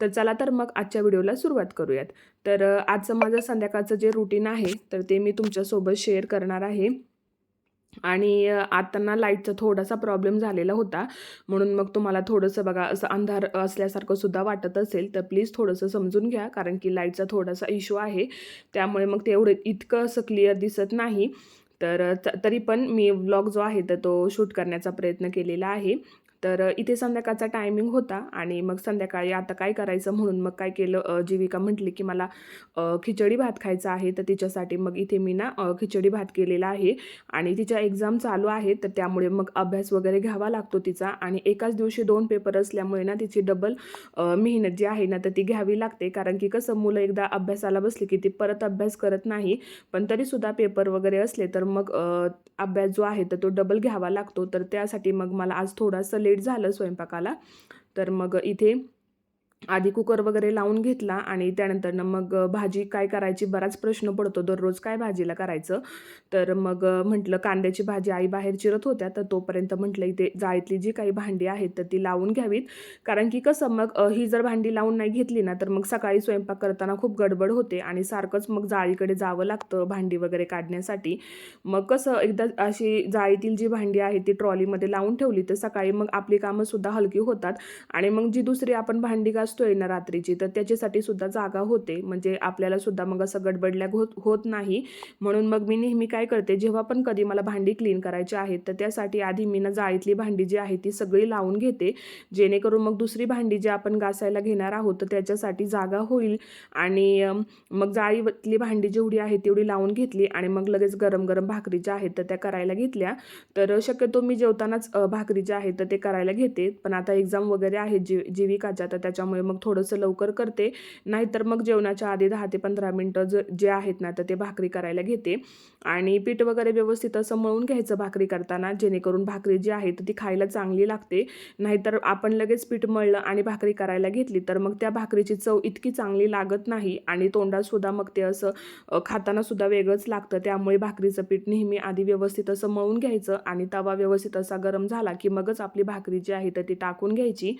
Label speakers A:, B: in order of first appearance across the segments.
A: तर चला तर मग आजच्या व्हिडिओला सुरुवात करूयात. तर आजचं माझं संध्याकाळचं जे रुटीन आहे तर ते मी तुमच्यासोबत शेअर करणार आहे. आणि आताना आता ना लाईटचा थोडासा प्रॉब्लेम झालेला होता. म्हणून मग तुम्हाला थोडंसं बघा असं अंधार असल्यासारखं सुद्धा वाटत असेल तर प्लीज थोडंसं समजून घ्या कारण की लाईटचा थोडासा इश्यू आहे. त्यामुळे मग ते एवढं इतकं असं क्लिअर दिसत नाही. तर त- तरी पण मी व्लॉग जो आहे तर तो शूट करण्याचा प्रयत्न केलेला आहे. तर इथे संध्याकाळचा टायमिंग होता आणि मग संध्याकाळी आता काय करायचं म्हणून मग काय केलं जीविका म्हटली की मला खिचडी भात खायचा आहे तर तिच्यासाठी मग इथे मी ना खिचडी भात केलेला आहे आणि तिच्या एक्झाम चालू आहे तर त्यामुळे मग अभ्यास वगैरे घ्यावा लागतो तिचा आणि एकाच दिवशी दोन पेपर असल्यामुळे ना तिची डबल मेहनत जी आहे ना तर ती घ्यावी लागते. कारण की कसं मुलं एकदा अभ्यासाला बसली की ती परत अभ्यास करत नाही पण तरीसुद्धा पेपर वगैरे असले तर मग अभ्यास जो आहे तर तो डबल घ्यावा लागतो. तर त्यासाठी मग मला आज थोडासा लेट झालं स्वयंपाकाला. तर मग इथे आधी कुकर वगैरे लावून घेतला आणि त्यानंतरनं मग भाजी काय करायची बराच प्रश्न पडतो. दररोज काय भाजीला करायचं? तर मग म्हटलं कांद्याची भाजी आई बाहेर चिरत होत्या तर तोपर्यंत म्हटलं इथे जाळीतली जी काही भांडी आहेत तर ती लावून घ्यावीत. कारण की कसं मग ही जर भांडी लावून नाही घेतली ना तर मग सकाळी स्वयंपाक करताना खूप गडबड होते आणि सारखंच मग जाळीकडे जावं लागतं भांडी वगैरे काढण्यासाठी. मग कसं एकदा अशी जाळीतील जी भांडी आहे ती ट्रॉलीमध्ये लावून ठेवली तर सकाळी मग आपली कामंसुद्धा हलकी होतात आणि मग जी दुसरी आपण भांडी घासतोय ना रात्रीची तर त्याच्यासाठी सुद्धा जागा होते. म्हणजे आपल्याला सुद्धा मग असं गडबडल्या होत होत नाही. म्हणून मग मी नेहमी काय करते जेव्हा पण कधी मला भांडी क्लीन करायची आहेत तर त्यासाठी आधी मी ना जाळीतली भांडी जी आहे ती सगळी लावून घेते. जेणेकरून मग दुसरी भांडी जी आपण घासायला घेणार आहोत तर त्याच्यासाठी जागा होईल. आणि मग जाळीतली भांडी जेवढी आहे तेवढी लावून घेतली आणि मग लगेच गरम गरम भाकरी ज्या आहेत तर त्या करायला घेतल्या. तर शक्यतो मी जेवतानाच भाकरी ज्या आहेत तर ते करायला घेते. पण आता एक्झाम वगैरे आहे जी जीविकाच्या तर त्याच्यामुळे मग थोडंसं लवकर करते. नाहीतर मग जेवणाच्या आधी दहा ते पंधरा मिनटं ज जे आहेत ना तर ते भाकरी करायला घेते. आणि पीठ वगैरे व्यवस्थित असं मळून घ्यायचं भाकरी करताना जेणेकरून भाकरी जी आहे तर ती खायला चांगली लागते. नाहीतर आपण लगेच पीठ मळलं आणि भाकरी करायला घेतली तर मग त्या भाकरीची चव इतकी चांगली लागत नाही आणि तोंडातसुद्धा मग ते असं खातानासुद्धा वेगळंच लागतं. त्यामुळे भाकरीचं पीठ नेहमी आधी व्यवस्थित असं मळून घ्यायचं आणि तवा व्यवस्थित असा गरम झाला की मगच आपली भाकरी जी आहे तर ती टाकून घ्यायची.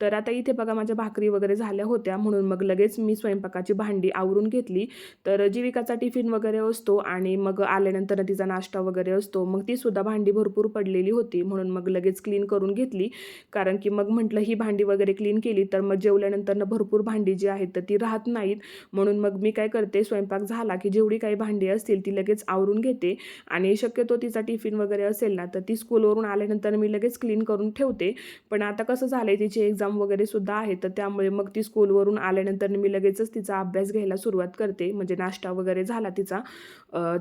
A: तर आता इथे बघा माझ्या भाकरी वगैरे झाल्या होत्या म्हणून मग लगेच मी स्वयंपाकाची भांडी आवरून घेतली. तर जीविकाचा टिफिन वगैरे असतो आणि मग आल्यानंतर तिचा नाश्ता वगैरे असतो. मग ती सुद्धा भांडी भरपूर पडलेली होती म्हणून मग लगेच क्लीन करून घेतली. कारण की मग म्हटलं ही भांडी वगैरे क्लीन केली तर मग जेवल्यानंतर भरपूर भांडी जी आहेत तर ती राहत नाहीत. म्हणून मग मी काय करते स्वयंपाक झाला की जेवढी काही भांडी असतील ती लगेच आवरून घेते. आणि शक्यतो तिचा टिफिन वगैरे असेल ना तर ती स्कूलवरून आल्यानंतर मी लगेच क्लीन करून ठेवते. पण आता कसं झालं आहे तिची एक्झाम वगैरे सुद्धा आहे तर त्या त्यामुळे मग ती स्कूलवरून आल्यानंतर मी लगेचच तिचा अभ्यास घ्यायला सुरुवात करते. म्हणजे नाश्ता वगैरे झाला तिचा.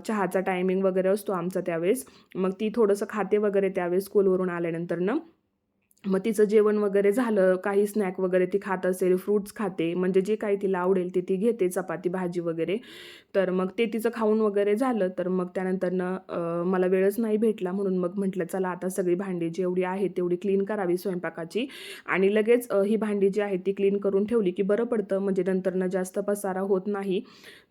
A: चहाचा टायमिंग वगैरे असतो आमचा त्यावेळेस. मग ती थोडंसं खाते वगैरे त्यावेळेस स्कूलवरून आल्यानंतरनं. मग तिचं जेवण वगैरे झालं काही स्नॅक वगैरे ती खात असेल फ्रूट्स खाते म्हणजे जे काही तिला आवडेल ते ती घेते चपाती भाजी वगैरे. तर मग ते तिचं खाऊन वगैरे झालं तर मग त्यानंतरनं मला वेळच नाही भेटला म्हणून मग म्हटलं चला आता सगळी भांडी जेवढी आहे तेवढी क्लीन करावी स्वयंपाकाची. आणि लगेच ही भांडी जी आहे ती क्लीन करून ठेवली की बरं पडतं म्हणजे नंतरनं जास्त पसारा होत नाही.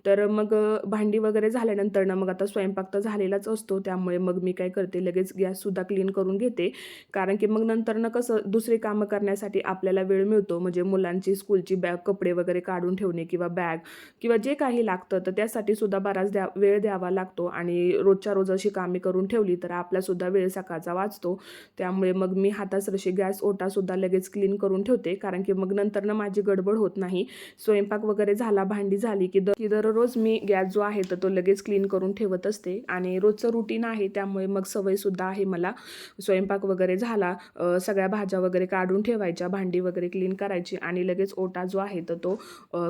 A: तर मग भांडी वगैरे झाल्यानंतरनं मग आता स्वयंपाक तर झालेलाच असतो त्यामुळे मग मी काय करते लगेच गॅससुद्धा क्लीन करून घेते. कारण की मग नंतरनं कसं दुसरी कामं करण्यासाठी आपल्याला वेळ मिळतो? म्हणजे मुलांची स्कूलची बॅग कपडे वगैरे काढून ठेवणे किंवा बॅग किंवा जे काही लागतं तर त्यासाठी सुद्धा बराच द्या वेळ द्यावा लागतो. आणि रोजच्या रोज अशी कामे करून ठेवली तर आपलासुद्धा वेळ सकाळचा वाचतो. त्यामुळे मग मी हातासरशी गॅस ओटासुद्धा लगेच क्लीन करून ठेवते. कारण की मग नंतरनं माझी गडबड होत नाही. स्वयंपाक वगैरे झाला भांडी झाली की दर की दररोज मी गॅस जो आहे तर तो लगेच क्लीन करून ठेवत असते. आणि रोजचं रुटीन आहे त्यामुळे मग सवयसुद्धा आहे मला. स्वयंपाक वगैरे झाला सगळ्या सगळ्या भाज्या वगैरे काढून ठेवायच्या भांडी वगैरे क्लीन करायची आणि लगेच ओटा जो आहे तर तो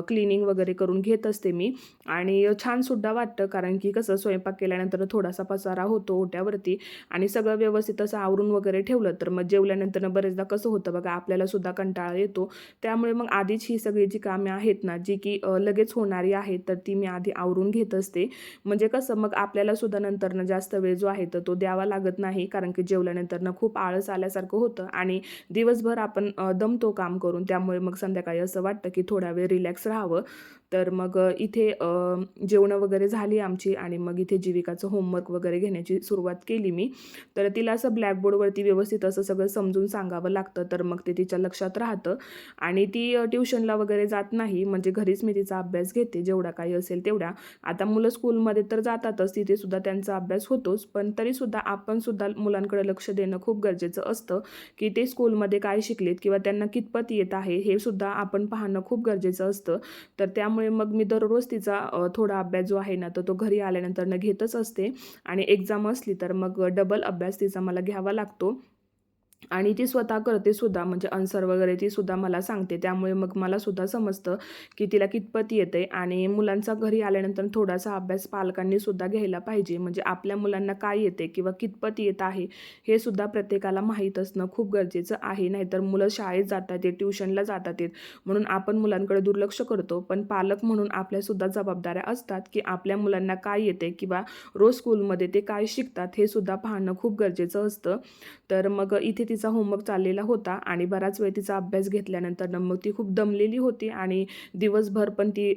A: क्लिनिंग वगैरे करून घेत असते मी. आणि छानसुद्धा वाटतं कारण की कसं स्वयंपाक केल्यानंतर थोडासा पसारा होतो ओट्यावरती आणि सगळं व्यवस्थित असं आवरून वगैरे ठेवलं तर मग जेवल्यानंतर बरेचदा कसं होतं बघा आपल्याला सुद्धा कंटाळा येतो. त्यामुळे मग आधीच ही सगळी जी कामे आहेत ना जी की लगेच होणारी आहेत तर ती मी आधी आवरून घेत असते. म्हणजे कसं मग आपल्याला सुद्धा नंतरनं जास्त वेळ जो आहे तर तो द्यावा लागत नाही कारण की जेवल्यानंतरनं खूप आळस आल्यासारखं होतं आणि आणि दिवसभर आपण दमतो काम करून. त्यामुळे मग संध्याकाळी असं वाटतं की थोडा वेळ रिलॅक्स राहावं. तर मग इथे जेवणं वगैरे झाली आमची आणि मग इथे जीविकाचं होमवर्क वगैरे घेण्याची सुरुवात केली मी. तर तिला असं ब्लॅकबोर्डवरती व्यवस्थित असं सगळं समजून सांगावं लागतं. तर मग ते तिच्या लक्षात राहतं. आणि ती ट्युशनला वगैरे जात नाही. म्हणजे घरीच मी तिचा अभ्यास घेते. जेवढा काही असेल तेवढा. आता मुलं स्कूलमध्ये तर जातातच. तिथे सुद्धा त्यांचा अभ्यास होतोच. पण तरीसुद्धा आपण सुद्धा मुलांकडे लक्ष देणं खूप गरजेचं असतं. की ते स्कूलमध्ये काय शिकलेत किंवा त्यांना कितपत येत आहे हे सुद्धा आपण पाहणं खूप गरजेचं असतं. तर त्यामुळे मग मी दररोज तिचा थोडा अभ्यास जो आहे ना तर तो घरी आल्यानंतरनं घेतच असते. आणि एक्झाम असली तर मग डबल अभ्यास तिचा मला घ्यावा लागतो. आणि ती स्वतः करते सुद्धा म्हणजे आन्सर वगैरे ती सुद्धा मला सांगते. त्यामुळे मग मला सुद्धा समजतं की तिला कितपत येते आणि मुलांचा घरी आल्यानंतर थोडासा अभ्यास पालकांनी सुद्धा घ्यायला पाहिजे. म्हणजे आपल्या मुलांना काय येते किंवा कितपत येत आहे हे सुद्धा प्रत्येकाला माहीत असणं खूप गरजेचं आहे. नाहीतर मुलं शाळेत जातात येत ट्युशनला जातात आहेत म्हणून आपण मुलांकडे दुर्लक्ष करतो. पण पालक म्हणून आपल्यासुद्धा जबाबदाऱ्या असतात की आपल्या मुलांना काय येते किंवा रोज स्कूलमध्ये ते काय शिकतात हे सुद्धा पाहणं खूप गरजेचं असतं. तर मग इथे तिचा होमवर्क चाललेला होता आणि बराच वेळ तिचा अभ्यास घेतल्यानंतर मग ती खूप दमलेली होती आणि दिवसभर पण ती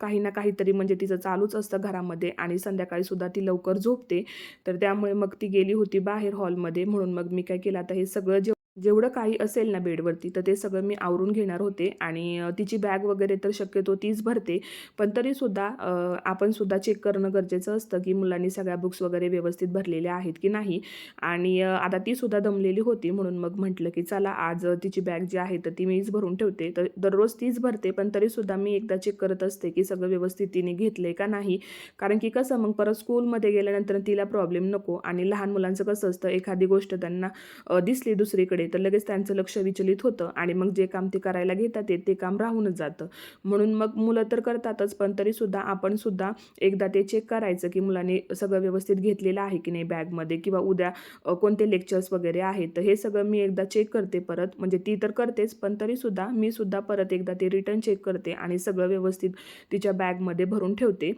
A: काही ना काहीतरी म्हणजे तिचं चालूच असतं घरामध्ये आणि संध्याकाळी सुद्धा ती लवकर झोपते. तर त्यामुळे मग ती गेली होती बाहेर हॉलमध्ये म्हणून मग मी काय केलं आता हे सगळं जे जेवढं काही असेल ना बेडवरती तर ते सगळं मी आवरून घेणार होते. आणि तिची बॅग वगैरे तर शक्यतो तीच भरते. पण तरीसुद्धा आपणसुद्धा आपण सुद्धा चेक करणं गरजेचं असतं की मुलांनी सगळ्या बुक्स वगैरे व्यवस्थित भरलेल्या आहेत की नाही. आणि आता तीसुद्धा दमलेली होती म्हणून मग म्हटलं की चला आज तिची बॅग जी आहे तर ती मीच भरून ठेवते. तर दररोज तीच भरते पण तरीसुद्धा मी एकदा चेक करत असते की सगळं व्यवस्थित तिने घेतलं का नाही. कारण की कसं मग परत स्कूलमध्ये गेल्यानंतर तिला प्रॉब्लेम नको. आणि लहान मुलांचं कसं असतं एखादी गोष्ट त्यांना दिसली दुसरीकडे तर लगेच त्यांचं लक्ष विचलित होतं आणि मग जे काम ते करायला घेतात ते काम राहूनच जातं. म्हणून मग मुलं तर करतातच पण तरीसुद्धा आपण सुद्धा एकदा ते चेक करायचं की मुलांनी सगळं व्यवस्थित घेतलेलं आहे की नाही बॅगमध्ये किंवा उद्या कोणते लेक्चर्स वगैरे आहेत. तर हे सगळं मी एकदा चेक करते परत. म्हणजे ती तर करतेच पण तरीसुद्धा मी सुद्धा परत एकदा ते रिटर्न चेक करते आणि सगळं व्यवस्थित तिच्या बॅगमध्ये भरून ठेवते.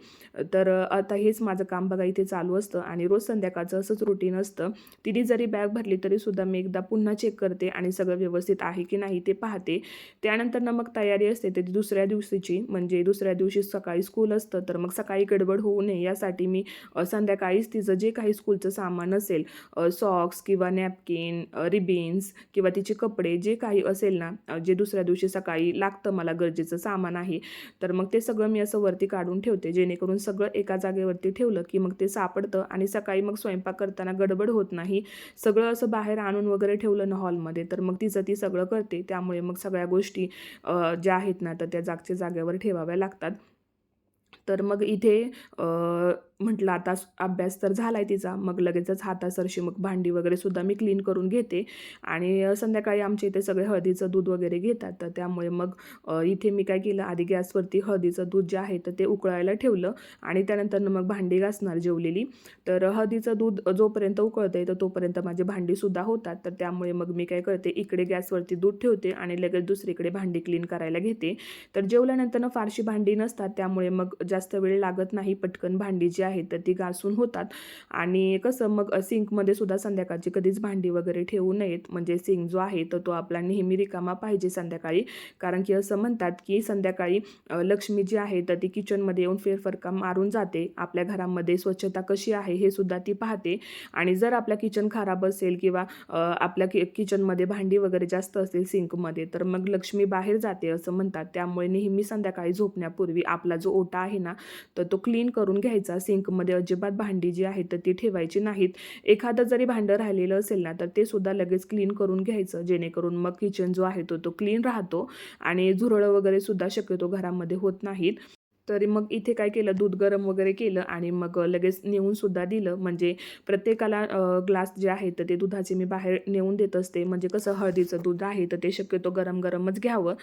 A: तर आता हेच माझं काम बघा इथे चालू असतं आणि रोज संध्याकाळचं असंच रुटीन असतं. तिने जरी बॅग भरली तरीसुद्धा मी एकदा पुन्हा चेक करते आणि सगळं व्यवस्थित आहे की नाही ते पाहते. त्यानंतर ना मग तयारी असते तर ती दुसऱ्या दिवशीची म्हणजे दुसऱ्या दिवशी सकाळी स्कूल असतं तर मग सकाळी गडबड होऊ नये यासाठी मी संध्याकाळीच तिचं जे काही स्कूलचं सामान असेल सॉक्स किंवा नॅपकिन रिबिन्स किंवा तिचे कपडे जे काही असेल ना जे दुसऱ्या दिवशी सकाळी लागतं मला गरजेचं सामान आहे तर मग ते सगळं मी असं वरती काढून ठेवते जेणेकरून सगळं एका जागेवरती ठेवलं की मग ते सापडतं आणि सकाळी मग स्वयंपाक करताना गडबड होत नाही. सगळं असं बाहेर आणून वगैरे ठेवलं न हॉलमध्ये तर मग तिचं ती सगळं करते. त्यामुळे मग सगळ्या गोष्टी ज्या आहेत ना तर त्या जागच्या जागेवर ठेवाव्या लागतात. तर मग इथे म्हटलं आता अभ्यास तर झाला आहे तिचा मग लगेचच हातासरशी मग भांडी वगैरे सुद्धा मी क्लीन करून घेते. आणि संध्याकाळी आमच्या इथे सगळे हळदीचं दूध वगैरे घेतात. तर त्यामुळे मग इथे मी काय केलं आधी गॅसवरती हळदीचं दूध जे आहे तर ते उकळायला ठेवलं आणि त्यानंतर मग भांडी घासणार जेवलेली. तर हळदीचं दूध जोपर्यंत उकळतं आहे तर तोपर्यंत माझी भांडीसुद्धा होतात. तर त्यामुळे मग मी काय करते इकडे गॅसवरती दूध ठेवते आणि लगेच दुसरीकडे भांडी क्लीन करायला घेते. तर जेवल्यानंतर फारशी भांडी नसतात त्यामुळे मग जास्त वेळ लागत नाही पटकन भांडी जी आहेत तर ती घासून होतात. आणि कसं मग सिंकमध्ये सुद्धा संध्याकाळची कधीच भांडी वगैरे ठेवू नयेत. म्हणजे सिंक जो आहे तर तो आपला नेहमी रिकामा पाहिजे संध्याकाळी. कारण की असं म्हणतात की संध्याकाळी लक्ष्मी जी आहे तर ती किचनमध्ये येऊन फेरफरका मारून जाते. आपल्या घरामध्ये स्वच्छता कशी आहे हे सुद्धा ती पाहते. आणि जर आपल्या किचन खराब असेल किंवा आपल्या कि किचनमध्ये भांडी वगैरे जास्त असेल सिंकमध्ये तर मग लक्ष्मी बाहेर जाते असं म्हणतात. त्यामुळे नेहमी संध्याकाळी झोपण्यापूर्वी आपला जो ओटा आहे ना तर तो क्लीन करून घ्यायचा. सिंक सिंकमध्ये अजिबात भांडी जी आहेत तर ती ठेवायची नाहीत. एखादं जरी भांडं राहिलेलं असेल ना तर ते सुद्धा लगेच क्लीन करून घ्यायचं. जेणेकरून मग किचन जो आहे तो तो क्लीन राहतो आणि झुरळं वगैरे सुद्धा शक्यतो घरामध्ये होत नाहीत. तरी मग इथे काय केलं? दूध गरम वगैरे केलं आणि मग लगेच नेऊनसुद्धा दिलं. म्हणजे प्रत्येकाला ग्लास जे आहे तर ते दुधाचे मी बाहेर नेऊन देत असते. म्हणजे कसं हळदीचं दूध आहे तर ते शक्यतो गरम गरमच घ्यावं.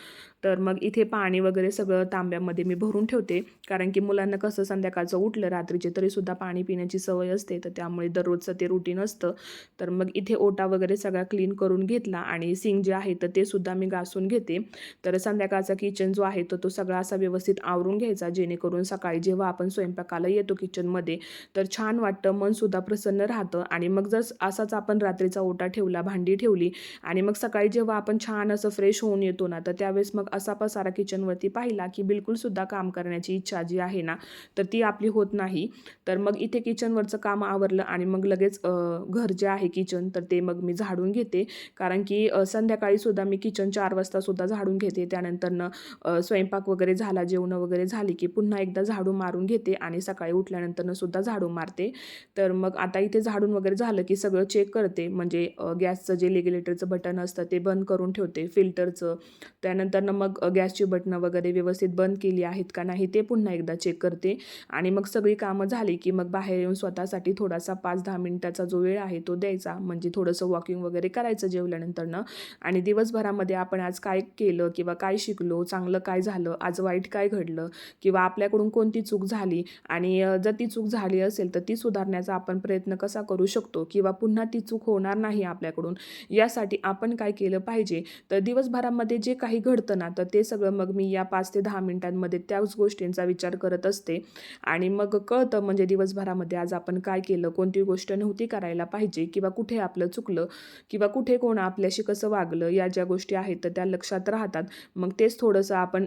A: तर मग इथे पाणी वगैरे सगळं तांब्यामध्ये मी भरून ठेवते. कारण की मुलांना कसं संध्याकाळचं उठलं रात्रीचे तरीसुद्धा पाणी पिण्याची सवय असते. तर त्यामुळे दररोजचं ते रुटीन असतं. तर मग इथे ओटा वगैरे सगळा क्लीन करून घेतला आणि सिंग जे आहे तर ते सुद्धा मी घासून घेते. तर संध्याकाळचा किचन जो आहे तर तो सगळा असा व्यवस्थित आवरून घ्यायचा. जेणेकरून सकाळी जेव्हा आपण स्वयंपाकाला येतो किचनमध्ये तर छान वाटतं मनसुद्धा प्रसन्न राहतं. आणि मग जर असाच आपण रात्रीचा ओटा ठेवला भांडी ठेवली आणि मग सकाळी जेव्हा आपण छान असं फ्रेश होऊन येतो ना तर त्यावेळेस मग असा पसारा किचनवरती पाहिला की बिलकुलसुद्धा काम करण्याची इच्छा जी आहे ना तर ती आपली होत नाही. तर मग इथे किचनवरचं काम आवरलं आणि मग लगेच घर जे आहे किचन तर ते मग मी झाडून घेते. कारण की संध्याकाळीसुद्धा मी किचन चार वाजतासुद्धा झाडून घेते. त्यानंतरनं स्वयंपाक वगैरे झाला जेवणं वगैरे झाली की पुन्हा एकदा झाडू मारून घेते आणि सकाळी उठल्यानंतरनं सुद्धा झाडू मारते. तर मग आता इथे झाडून वगैरे झालं की सगळं चेक करते. म्हणजे गॅसचं जे रेग्युलेटरचं बटन असतं ते बंद करून ठेवते फिल्टरचं त्यानंतरनं मग गॅसची बटनं वगैरे व्यवस्थित बंद केली आहेत का नाही ते पुन्हा एकदा चेक करते. आणि मग सगळी कामं झाली की मग बाहेर येऊन स्वतःसाठी थोडासा पाच दहा मिनिटाचा जो वेळ आहे तो द्यायचा. म्हणजे थोडंसं वॉकिंग वगैरे करायचं जेवल्यानंतरनं. आणि दिवसभरामध्ये आपण आज काय केलं किंवा काय शिकलो चांगलं काय झालं आज वाईट काय घडलं किंवा आपल्याकडून कोणती चूक झाली आणि जर ती चूक झाली असेल तर ती सुधारण्याचा आपण प्रयत्न कसा करू शकतो किंवा पुन्हा ती चूक होणार नाही आपल्याकडून? यासाठी आपण काय केलं पाहिजे? तर दिवसभरामध्ये जे काही घडतं ना तर ते सगळं मग मी या पाच ते दहा मिनिटांमध्ये त्याच गोष्टींचा विचार करत असते. आणि मग कळतं म्हणजे दिवसभरामध्ये आज आपण काय केलं कोणती गोष्ट नव्हती करायला पाहिजे किंवा कुठे आपलं चुकलं किंवा कुठे कोण आपल्याशी कसं वागलं या ज्या गोष्टी आहेत तर त्या लक्षात राहतात. मग तेच थोडंसं आपण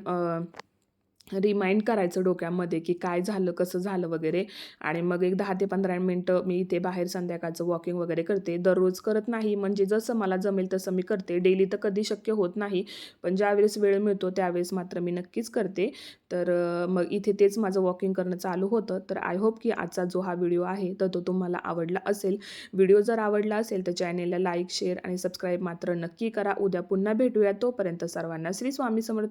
A: रिमाइंड करायचं डोक्यामध्ये की काय झालं कसं झालं वगैरे. आणि मग एक दहा ते पंधरा मिनटं मी इथे बाहेर संध्याकाळचं वॉकिंग वगैरे करते. दररोज करत नाही म्हणजे जसं मला जमेल तसं मी करते. डेली तर कधी शक्य होत नाही पण ज्यावेळेस वेळ मिळतो त्यावेळेस मात्र मी नक्कीच करते. तर मग इथे तेच माझं वॉकिंग करणं चालू होतं. तर आय होप की आजचा जो हा व्हिडिओ आहे तर तो तुम्हाला आवडला असेल. व्हिडिओ जर आवडला असेल तर चॅनेलला लाईक शेअर आणि सबस्क्राईब मात्र नक्की करा. उद्या पुन्हा भेटूया. तोपर्यंत सर्वांना श्री स्वामी समर्थ.